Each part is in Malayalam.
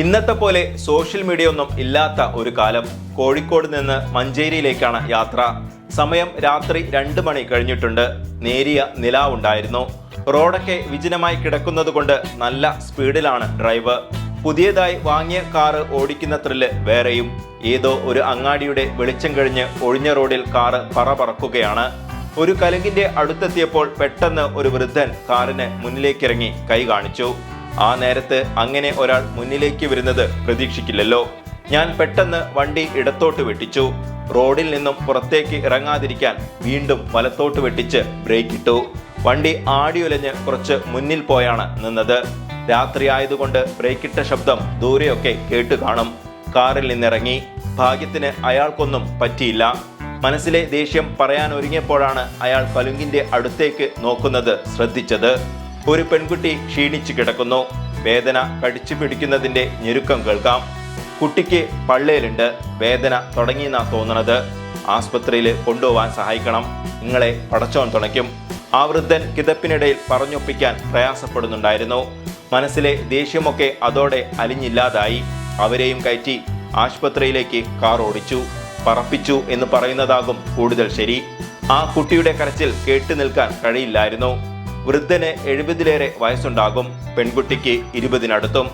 ഇന്നത്തെ പോലെ സോഷ്യൽ മീഡിയ ഒന്നും ഇല്ലാത്ത ഒരു കാലം കോഴിക്കോട് നിന്ന് മഞ്ചേരിയിലേക്കാണ് യാത്ര. സമയം രാത്രി രണ്ട് മണി കഴിഞ്ഞിട്ടുണ്ട്. നേരിയ നിലാവുണ്ടായിരുന്നു. റോഡൊക്കെ വിജനമായി കിടക്കുന്നതുകൊണ്ട് നല്ല സ്പീഡിലാണ് ഡ്രൈവ്. പുതിയതായി വാങ്ങിയ കാറ് ഓടിക്കുന്ന ത്രില്ല് വേറെയും. ഏതോ ഒരു അങ്ങാടിയുടെ വെളിച്ചം കഴിഞ്ഞ് ഒഴിഞ്ഞ റോഡിൽ കാറ് പറ പറക്കുകയാണ്. ഒരു കലുങ്കിന്റെ അടുത്തെത്തിയപ്പോൾ പെട്ടെന്ന് ഒരു വൃദ്ധൻ കാറിന് മുന്നിലേക്കിറങ്ങി കൈ കാണിച്ചു. ആ നേരത്ത് അങ്ങനെ ഒരാൾ മുന്നിലേക്ക് വരുന്നത് പ്രതീക്ഷിക്കില്ലല്ലോ. ഞാൻ പെട്ടെന്ന് വണ്ടി ഇടത്തോട്ട് വെട്ടിച്ചു. റോഡിൽ നിന്നും പുറത്തേക്ക് ഇറങ്ങാതിരിക്കാൻ വീണ്ടും വലത്തോട്ട് വെട്ടിച്ച് ബ്രേക്ക് ഇട്ടു. വണ്ടി ആടിയുലഞ്ഞ് കുറച്ച് മുന്നിൽ പോയാണ് നിന്നത്. രാത്രി ആയതുകൊണ്ട് ബ്രേക്കിട്ട ശബ്ദം ദൂരെയൊക്കെ കേട്ട് കാണും. കാറിൽ നിന്നിറങ്ങി. ഭാഗ്യത്തിന് അയാൾക്കൊന്നും പറ്റിയില്ല. മനസ്സിലെ ദേഷ്യം പറയാൻ ഒരുങ്ങിയപ്പോഴാണ് അയാൾ കലുങ്കിന്റെ അടുത്തേക്ക് നോക്കുന്നത് ശ്രദ്ധിച്ചത്. ഒരു പെൺകുട്ടി ക്ഷീണിച്ചു കിടക്കുന്നു. വേദന കടിച്ചു പിടിക്കുന്നതിന്റെ ഞെരുക്കം കേൾക്കാം. കുട്ടിക്ക് പള്ളേലുണ്ട്. വേദന തുടങ്ങിയെന്നാ തോന്നണത്. ആസ്പത്രിയിൽ കൊണ്ടുപോവാൻ സഹായിക്കണം. നിങ്ങളെ പടച്ചോൻ തുണയ്ക്കും. ആ വൃദ്ധൻ കിതപ്പിനിടയിൽ പറഞ്ഞൊപ്പിക്കാൻ പ്രയാസപ്പെടുന്നുണ്ടായിരുന്നു. മനസ്സിലെ ദേഷ്യമൊക്കെ അതോടെ അലിഞ്ഞില്ലാതായി. അവരെയും കയറ്റി ആശുപത്രിയിലേക്ക് കാർ ഓടിച്ചു. പറപ്പിച്ചു എന്ന് പറയുന്നതാകും കൂടുതൽ ശരി. ആ കുട്ടിയുടെ കരച്ചിൽ കേട്ടു നിൽക്കാൻ കഴിയില്ലായിരുന്നു. വൃദ്ധന് എഴുപതിലേറെ വയസ്സുണ്ടാകും. പെൺകുട്ടിക്ക് ഇരുപതിനടുത്തും.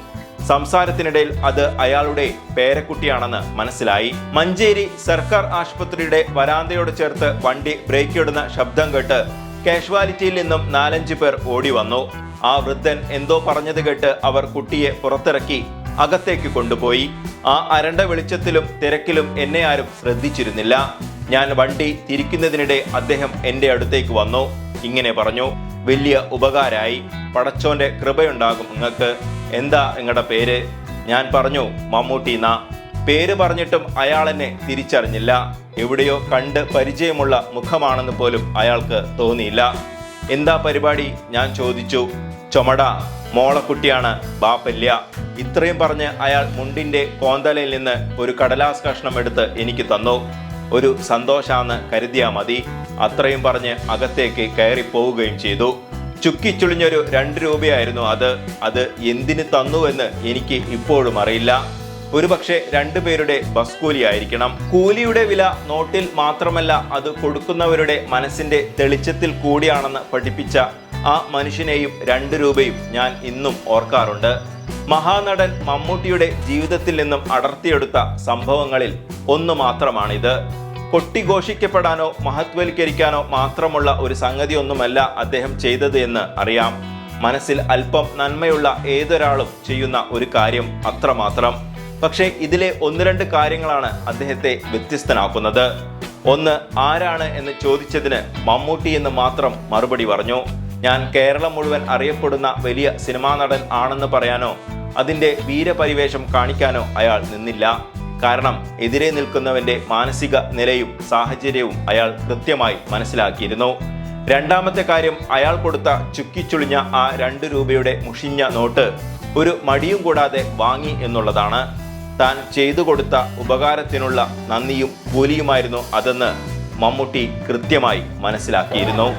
സംസാരത്തിനിടയിൽ അത് അയാളുടെ പേരക്കുട്ടിയാണെന്ന് മനസ്സിലായി. മഞ്ചേരി സർക്കാർ ആശുപത്രിയുടെ വരാന്തയോട് ചേർത്ത് വണ്ടി ബ്രേക്ക് ഇടുന്ന ശബ്ദം കേട്ട് കാഷ്വാലിറ്റിയിൽ നിന്നും നാലഞ്ച് പേർ ഓടി വന്നു. ആ വൃദ്ധൻ എന്തോ പറഞ്ഞത് കേട്ട് അവർ കുട്ടിയെ പുറത്തിറക്കി അകത്തേക്ക് കൊണ്ടുപോയി. ആ അരണ്ട വെളിച്ചത്തിലും തിരക്കിലും എന്നെ ആരും ശ്രദ്ധിച്ചിരുന്നില്ല. ഞാൻ വണ്ടി തിരിക്കുന്നതിനിടെ അദ്ദേഹം എന്റെ അടുത്തേക്ക് വന്നു. ഇങ്ങനെ പറഞ്ഞു. വലിയ ഉപകാരമായി പടച്ചോന്റെ കൃപയുണ്ടാകും നിങ്ങൾക്ക്. എന്താ നിങ്ങളുടെ പേര്? ഞാൻ പറഞ്ഞു മമ്മൂട്ടി എന്നാ പേര് പറഞ്ഞിട്ടും അയാൾ എന്നെ തിരിച്ചറിഞ്ഞില്ല. എവിടെയോ കണ്ട് പരിചയമുള്ള മുഖമാണെന്ന് പോലും അയാൾക്ക് തോന്നിയില്ല. എന്താ പരിപാടി? ഞാൻ ചോദിച്ചു. ചുമട. മോളക്കുട്ടിയാണ് ബാപ്പല്യ. ഇത്രയും പറഞ്ഞ് അയാൾ മുണ്ടിന്റെ കോന്തലയിൽ നിന്ന് ഒരു കടലാസ് കഷ്ണം എടുത്ത് എനിക്ക് തന്നു. ഒരു സന്തോഷാന്ന് കരുതിയാ മതി. അത്രയും പറഞ്ഞ് അകത്തേക്ക് കയറി പോവുകയും ചെയ്തു ചുക്കിച്ചുളിഞ്ഞൊരു രണ്ട് രൂപയായിരുന്നു അത്. അത് എന്തിന് തന്നുവെന്ന് എനിക്ക് ഇപ്പോഴും അറിയില്ല. ഒരുപക്ഷെ രണ്ടുപേരുടെ ബസ് കൂലി ആയിരിക്കണം. കൂലിയുടെ വില നോട്ടിൽ മാത്രമല്ല അത് കൊടുക്കുന്നവരുടെ മനസ്സിന്റെ തെളിച്ചത്തിൽ കൂടിയാണെന്ന് പഠിപ്പിച്ച ആ മനുഷ്യനെയും രണ്ട് രൂപയും ഞാൻ ഇന്നും ഓർക്കാറുണ്ട്. മഹാനടൻ മമ്മൂട്ടിയുടെ ജീവിതത്തിൽ നിന്നും അടർത്തിയെടുത്ത സംഭവങ്ങളിൽ ഒന്ന് മാത്രമാണിത്. കൊട്ടിഘോഷിക്കപ്പെടാനോ മഹത്വൽക്കരിക്കാനോ മാത്രമുള്ള ഒരു സംഗതിയൊന്നുമല്ല അദ്ദേഹം ചെയ്തത് എന്ന് അറിയാം. മനസ്സിൽ അല്പം നന്മയുള്ള ഏതൊരാളും ചെയ്യുന്ന ഒരു കാര്യം അത്രമാത്രം. പക്ഷേ ഇതിലെ ഒന്ന് രണ്ട് കാര്യങ്ങളാണ് അദ്ദേഹത്തെ വ്യത്യസ്തനാക്കുന്നത്. ഒന്ന് ആരാണ് എന്ന് ചോദിച്ചതിന് മമ്മൂട്ടി എന്ന് മാത്രം മറുപടി പറഞ്ഞു. ഞാൻ കേരളം മുഴുവൻ അറിയപ്പെടുന്ന വലിയ സിനിമാ നടൻ ആണെന്ന് പറയാനോ അതിന്റെ വീരപരിവേഷം കാണിക്കാനോ അയാൾ നിന്നില്ല. കാരണം എതിരെ നിൽക്കുന്നവന്റെ മാനസിക നിലയും സാഹചര്യവും അയാൾ കൃത്യമായി മനസ്സിലാക്കിയിരുന്നു. രണ്ടാമത്തെ കാര്യം അയാൾ കൊടുത്ത ചുക്കിച്ചുളിഞ്ഞ ആ രണ്ട് രൂപയുടെ മുഷിഞ്ഞ നോട്ട് ഒരു മടിയും കൂടാതെ വാങ്ങി എന്നുള്ളതാണ്. താൻ ചെയ്തു കൊടുത്ത ഉപകാരത്തിനുള്ള നന്ദിയും കൂലിയുമായിരുന്നു അതെന്ന് മമ്മൂട്ടി കൃത്യമായി മനസ്സിലാക്കിയിരുന്നു.